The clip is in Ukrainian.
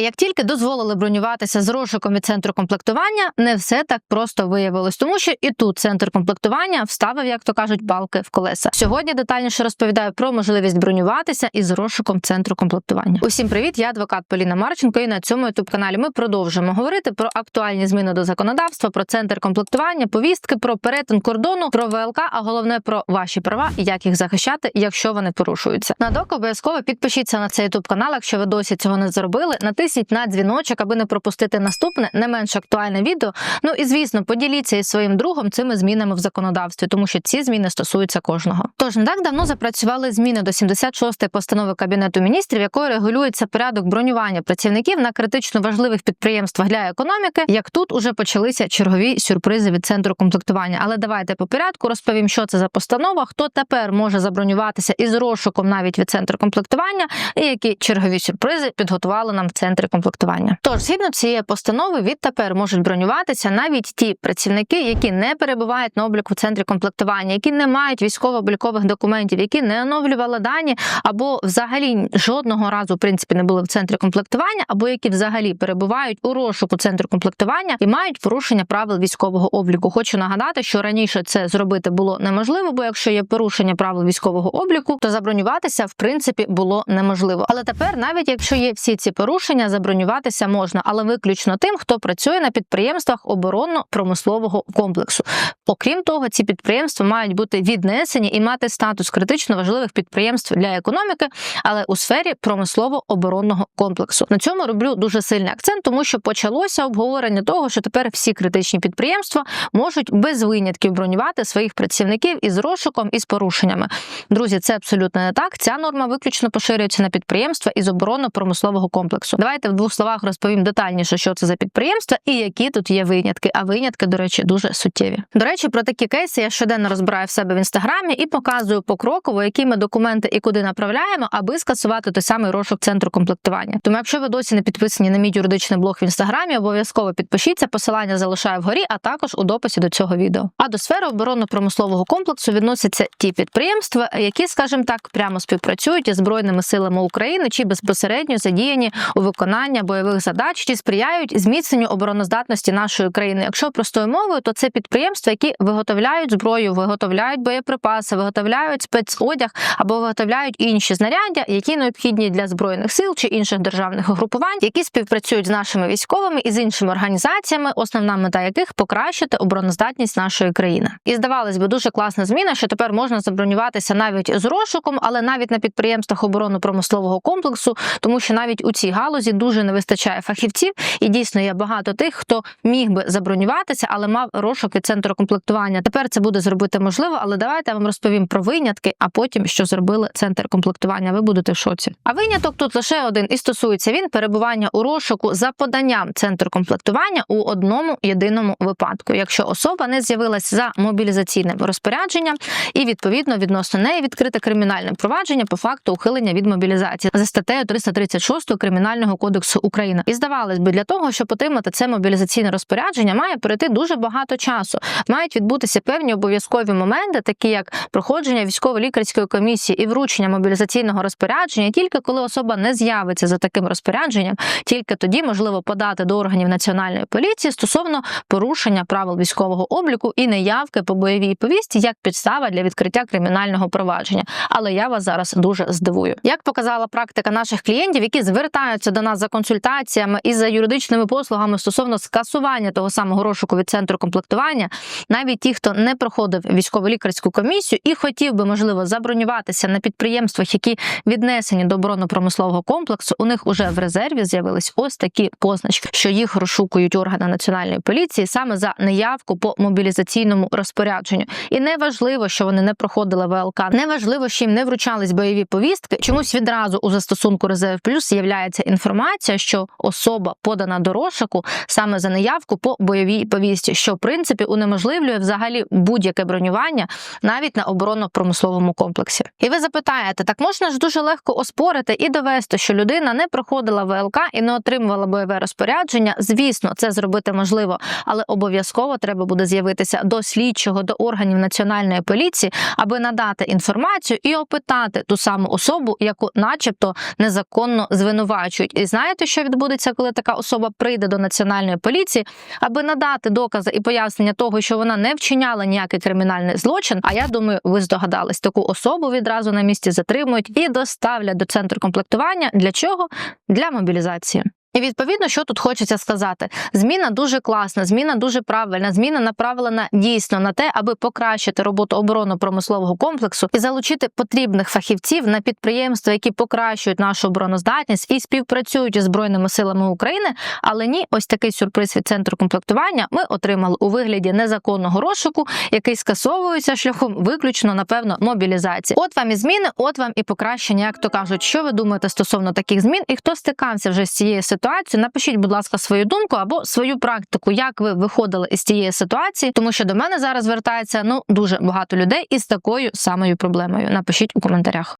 Як тільки дозволили бронюватися з розшуком від центру комплектування, не все так просто виявилось, тому що і тут центр комплектування вставив, як то кажуть, балки в колеса. Сьогодні детальніше розповідаю про можливість бронюватися із розшуком центру комплектування. Усім привіт, я адвокат Поліна Марченко. І на цьому youtube каналі ми продовжимо говорити про актуальні зміни до законодавства, про центр комплектування, повістки, про перетин кордону, про ВЛК, а головне про ваші права і як їх захищати, якщо вони порушуються. На док обов'язково підпишіться на цей youtube канал, якщо ви досі цього не зробили. Натисніть на дзвіночок, аби не пропустити наступне не менш актуальне відео. Ну і звісно, поділіться із своїм другом цими змінами в законодавстві, тому що ці зміни стосуються кожного. Тож не так давно запрацювали зміни до 76-ї постанови кабінету міністрів, якою регулюється порядок бронювання працівників на критично важливих підприємствах для економіки. Як тут уже почалися чергові сюрпризи від центру комплектування. Але давайте по порядку розповім, що це за постанова, хто тепер може забронюватися із розшуком навіть від центру комплектування, і які чергові сюрпризи підготували нам в центрі комплектування. Тож, згідно цієї постанови, відтепер можуть бронюватися навіть ті працівники, які не перебувають на обліку в центрі комплектування, які не мають військово-облікових документів, які не оновлювали дані, або взагалі жодного разу в принципі не були в центрі комплектування, або які взагалі перебувають у розшуку центру комплектування і мають порушення правил військового обліку. Хочу нагадати, що раніше це зробити було неможливо, бо якщо є порушення правил військового обліку, то забронюватися в принципі було неможливо. Але тепер, навіть якщо є всі ці порушення, забронюватися можна, але виключно тим, хто працює на підприємствах оборонно-промислового комплексу. Окрім того, ці підприємства мають бути віднесені і мати статус критично важливих підприємств для економіки, але у сфері промислово-оборонного комплексу. На цьому роблю дуже сильний акцент, тому що почалося обговорення того, що тепер всі критичні підприємства можуть без винятків бронювати своїх працівників із розшуком і з порушеннями. Друзі, це абсолютно не так. Ця норма виключно поширюється на підприємства із оборонно-промислового комплексу. Давайте в двох словах розповім детальніше, що це за підприємства і які тут є винятки. А винятки, до речі, дуже суттєві. До речі, про такі кейси я щоденно розбираю в себе в інстаграмі і показую покроково, які ми документи і куди направляємо, аби скасувати той самий розшук центру комплектування. Тому, якщо ви досі не підписані на мій юридичний блог в інстаграмі, обов'язково підпишіться. Посилання залишаю вгорі, а також у дописі до цього відео. А до сфери оборонно-промислового комплексу відносяться ті підприємства, які, скажімо так, прямо співпрацюють із збройними силами України чи безпосередньо задіяні у виконання бойових задач, чи сприяють зміцненню обороноздатності нашої країни. Якщо простою мовою, то це підприємства, які виготовляють зброю, виготовляють боєприпаси, виготовляють спецодяг або виготовляють інші знаряддя, які необхідні для збройних сил чи інших державних угрупувань, які співпрацюють з нашими військовими і з іншими організаціями, основна мета яких покращити обороноздатність нашої країни. І здавалось би, дуже класна зміна, що тепер можна забронюватися навіть з розшуком, але навіть на підприємствах оборонно-промислового комплексу, тому що навіть у цій галузі дуже не вистачає фахівців, і дійсно є багато тих, хто міг би забронюватися, але мав розшук від центру комплектування. Тепер це буде зробити можливо, але давайте я вам розповім про винятки, а потім що зробили центр комплектування. Ви будете в шоці. А виняток тут лише один і стосується він перебування у розшуку за поданням центру комплектування у одному єдиному випадку, якщо особа не з'явилась за мобілізаційним розпорядженням, і відповідно відносно неї відкрите кримінальне провадження по факту ухилення від мобілізації за статтею 336 кримінального кодексу України. І здавалось би, для того, щоб отримати це мобілізаційне розпорядження, має пройти дуже багато часу. Мають відбутися певні обов'язкові моменти, такі як проходження військово-лікарської комісії і вручення мобілізаційного розпорядження. Тільки коли особа не з'явиться за таким розпорядженням, тільки тоді можливо подати до органів національної поліції стосовно порушення правил військового обліку і неявки по бойовій повісті як підстава для відкриття кримінального провадження. Але я вас зараз дуже здивую. Як показала практика наших клієнтів, які звертаються до нас за консультаціями і за юридичними послугами стосовно скасування того самого розшуку від центру комплектування, навіть ті, хто не проходив військово-лікарську комісію і хотів би можливо забронюватися на підприємствах, які віднесені до оборонно-промислового комплексу, у них уже в резерві з'явились ось такі позначки, що їх розшукують органи національної поліції саме за неявку по мобілізаційному розпорядженню. І не важливо, що вони не проходили ВЛК, не важливо, що їм не вручались бойові повістки. Чомусь відразу у застосунку резерв плюс з'являється інформація, що особа подана до розшуку саме за неявку по бойовій повісті, що в принципі унеможливлює взагалі будь-яке бронювання навіть на оборонно-промисловому комплексі. І ви запитаєте, так можна ж дуже легко оспорити і довести, що людина не проходила ВЛК і не отримувала бойове розпорядження. Звісно, це зробити можливо, але обов'язково треба буде з'явитися до слідчого, до органів національної поліції, аби надати інформацію і опитати ту саму особу, яку, начебто, незаконно звинувачують, і знаєте, що відбудеться, коли така особа прийде до національної поліції, аби надати докази і пояснення того, що вона не вчиняла ніякий кримінальний злочин. А я думаю, ви здогадались, таку особу відразу на місці затримують і доставлять до центру комплектування. Для чого? Для мобілізації. І відповідно, що тут хочеться сказати, зміна дуже класна, зміна дуже правильна. Зміна направлена дійсно на те, аби покращити роботу оборонно-промислового комплексу і залучити потрібних фахівців на підприємства, які покращують нашу обороноздатність і співпрацюють із збройними силами України. Але ні, ось такий сюрприз від центру комплектування ми отримали у вигляді незаконного розшуку, який скасовується шляхом виключно, напевно, мобілізації. От вам і зміни, от вам і покращення, як то кажуть. Що ви думаєте стосовно таких змін, і хто стикався вже з цією ситуацією? Напишіть, будь ласка, свою думку або свою практику, як ви виходили із цієї ситуації, тому що до мене зараз звертається ну дуже багато людей із такою самою проблемою. Напишіть у коментарях.